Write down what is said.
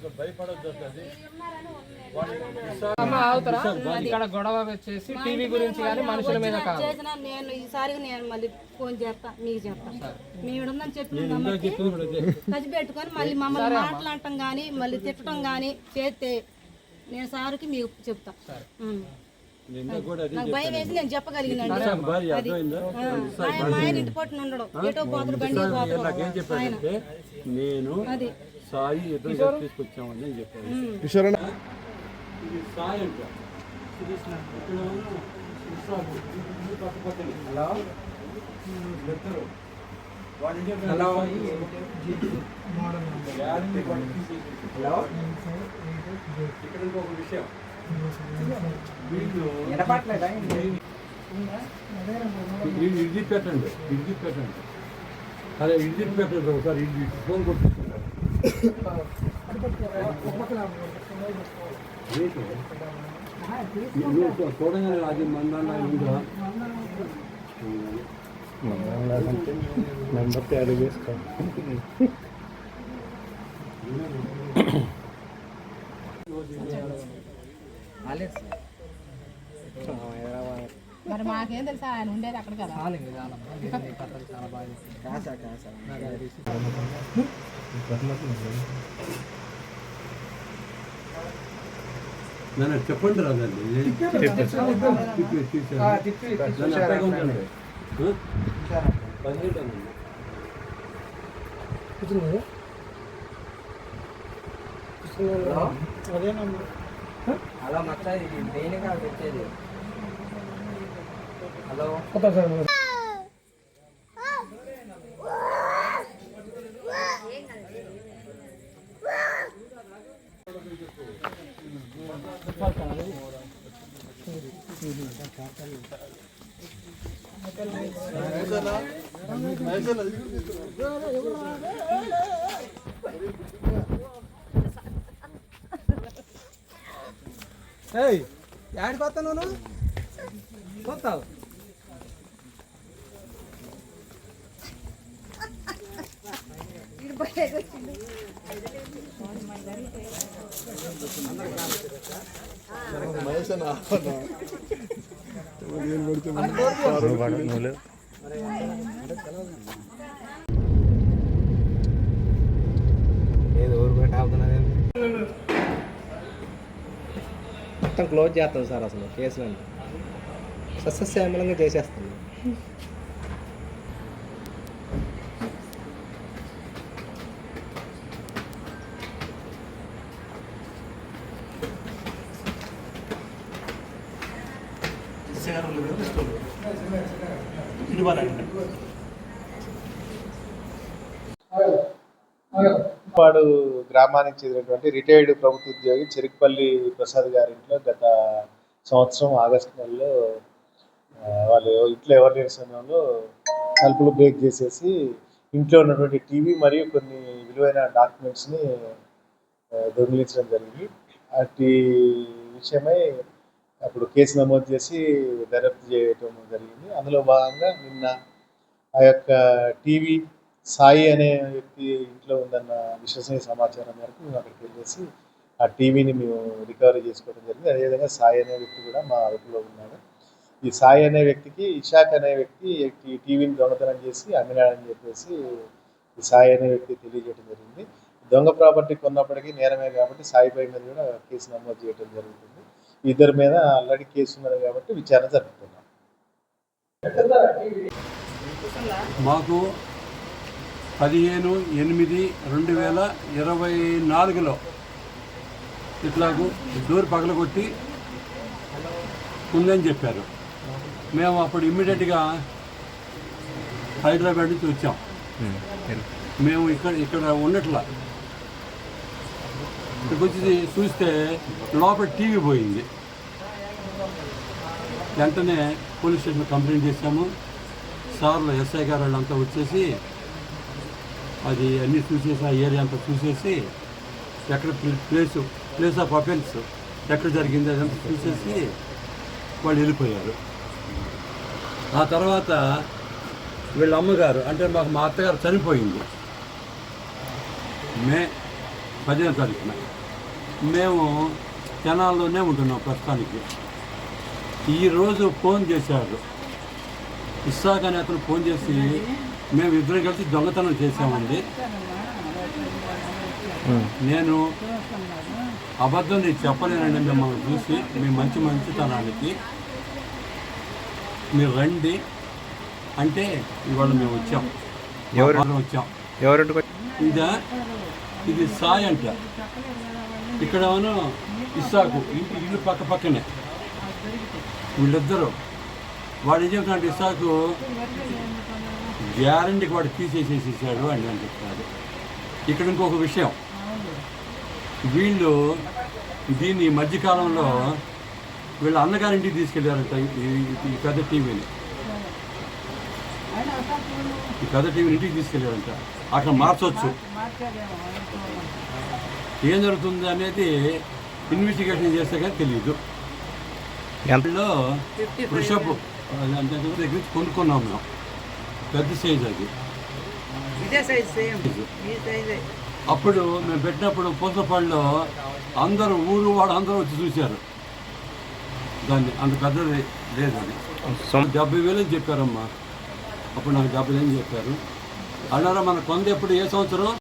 అసలు భయపడొద్దు ఇక్కడ గొడవ వచ్చేసి టీవీ గురించి కానీ మనుషుల మీద కాదు. చేసిన నేను ఈసారి నేను మళ్ళీ ఫోన్ చేస్తా మీకు చెప్తా మేము అదే. ఖర్చు పెట్టుకొని మళ్ళీ మమ్మల్ని మాట్లాడటం కానీ మళ్ళీ తిట్టడం కానీ చేస్తే నేను సార్కి మీకు చెప్తా. నాకు భయం వేసి నేను ఆ, ఆయన ఇంటి పట్టున ఉండడం. ఎటో పోతాడు బండి పోతాడు. నేను అది. సాయి ఇద్దరు తీసుకొచ్చామని నేను చెప్పాను. ఇది సాయి అంట. ఇది. ఇది యాక్టివ్ వాడి తీసేసి. ఇక్కడ ఇంకొక విషయం. ఇడ్లీ పెట్టండి. ఇడ్లీ పెట్టండి. అదే ఇడ్లీ పెట్టండి ఒకసారి. ఇడ్లీ ఫోన్ కొట్టుకుంటారు చూడగానే అది మందాన ఉందా తయారు మరి మాకేం తెలుసా? ఆయన ఉండేది అక్కడ కదా. చెప్పండి రాదండి. అనండి. హలో? మచ్చ ఇది దేనికి వచ్చేది హలో. ఏయ్ యాడికి వస్తాను నువ్వు? పోతావు ఏదో ఊరు బయట ఆగుతున్నది మొత్తం క్లోజ్ చేస్తాం సార్ అసలు. కేసులను సస్యశ్యామలంగా చేసేస్తాం. పాడు గ్రామానికి చెందినటువంటి రిటైర్డ్ ప్రభుత్వ ఉద్యోగి చెరుకుపల్లి ప్రసాద్ గారి ఇంట్లో గత సంవత్సరం ఆగస్టు నెలలో వాళ్ళు ఇంట్లో ఎవరు లేని సమయంలో తలుపులు బ్రేక్ చేసేసి ఇంట్లో ఉన్నటువంటి టీవీ మరియు కొన్ని విలువైన డాక్యుమెంట్స్ని దొంగిలించడం జరిగింది. అటు విషయమై అప్పుడు కేసు నమోదు చేసి దర్యాప్తు చేయటం జరిగింది. అందులో భాగంగా నిన్న ఆ యొక్క టీవీ సాయి అనే వ్యక్తి ఇంట్లో ఉందన్న విశ్వసనీయ సమాచారం మేరకు మేము అక్కడికి వెళ్ళేసి ఆ టీవీని మేము రికవరీ చేసుకోవడం జరిగింది. అదేవిధంగా సాయి అనే వ్యక్తి కూడా మా అదుపులో ఉన్నాడు. ఈ సాయి అనే వ్యక్తికి ఇషాక్ అనే వ్యక్తి ఈ టీవీని దొంగతనం చేసి అమ్మినాడని చెప్పేసి ఈ సాయి అనే వ్యక్తి తెలియజేయడం జరిగింది. దొంగ ప్రాపర్టీ కొన్నప్పటికీ నేరమే కాబట్టి సాయిపై మీద కూడా కేసు నమోదు చేయడం జరుగుతుంది. ఇద్దరి మీద ఆల్రెడీ కేసు ఉన్నది కాబట్టి విచారణ జరుపుతున్నాం మాకు పదిహేను ఎనిమిది రెండు వేల ఇరవై నాలుగులో ఇట్లాగూ డోర్ పగలగొట్టి ఉందని చెప్పారు. మేము అప్పుడు ఇమ్మీడియట్గా హైదరాబాద్ నుంచి వచ్చాం. మేము ఇక్కడ ఇక్కడ ఉన్నట్లా ఇక్కడికి వచ్చి చూస్తే లోపల టీవీ పోయింది. వెంటనే పోలీస్ స్టేషన్ కంప్లైంట్ చేశాము. సార్లు ఎస్ఐ గారు వాళ్ళంతా వచ్చేసి అది అన్నీ చూసేసి ఆ ఏరియా అంతా చూసేసి ఎక్కడ ప్లేస్ ప్లేస్ ఆఫ్ అఫెన్స్ ఎక్కడ జరిగింది అదంతా చూసేసి వాళ్ళు వెళ్ళిపోయారు. ఆ తర్వాత వీళ్ళ అమ్మగారు అంటే మాకు మా అత్తగారు చనిపోయింది. మే పదిహేను తారీఖున మేము జనాల్లోనే ఉంటున్నాం ప్రస్తుతానికి. ఈరోజు ఫోన్ చేశారు. ఇస్సాక్ అనే అతను ఫోన్ చేసి మేము ఇద్దరం కలిసి దొంగతనం చేశామండి. నేను అబద్ధం నీకు చెప్పలేనండి మిమ్మల్ని చూసి మీ మంచి మంచితనానికి మీరు రండి. అంటే ఇవాళ మేము వచ్చాం. ఎవరు? వచ్చాం. ఎవరింటికి ఇదా ఇది సాయి అంట. ఇక్కడ ఏమో ఇస్సాకు ఇంటి ఇల్లు పక్క పక్కనే. వీళ్ళిద్దరు. వాడు ఏం చెప్తున్నాడు ఇస్సాకు గ్యారంటీకి వాడు తీసేసేసేసాడు అని అని చెప్తున్నాడు. ఇక్కడ ఇంకొక విషయం. వీళ్ళు దీన్ని ఈ మధ్యకాలంలో వీళ్ళ అన్నగారింటికి తీసుకెళ్ళారంట ఈ పెద్ద టీవీని. ఈ పెద్ద టీవీని ఇంటికి తీసుకెళ్ళారంట అక్కడ మార్చవచ్చు ఏం జరుగుతుంది అనేది ఇన్వెస్టిగేషన్ చేస్తే కానీ తెలియదు ఎంత? వీళ్ళు వృషభ్ అంటే దగ్గర నుంచి కొనుక్కున్నాం మేము. పెద్ద సైజ్ అది. ఇదే సైజ్ సేమ్. ఈ సైజే. అప్పుడు మేము పెట్టినప్పుడు పూసపాడులో అందరూ ఊరు వాడు అందరూ వచ్చి చూశారు. దాన్ని అంత పెద్దది లేదు అది. సొం- డెబ్బై వేలు అని చెప్పారమ్మా. అప్పుడు నాకు డబ్బులు అని చెప్పారు. అన్నారా మన కొంద ఎప్పుడు ఏ సంవత్సరం?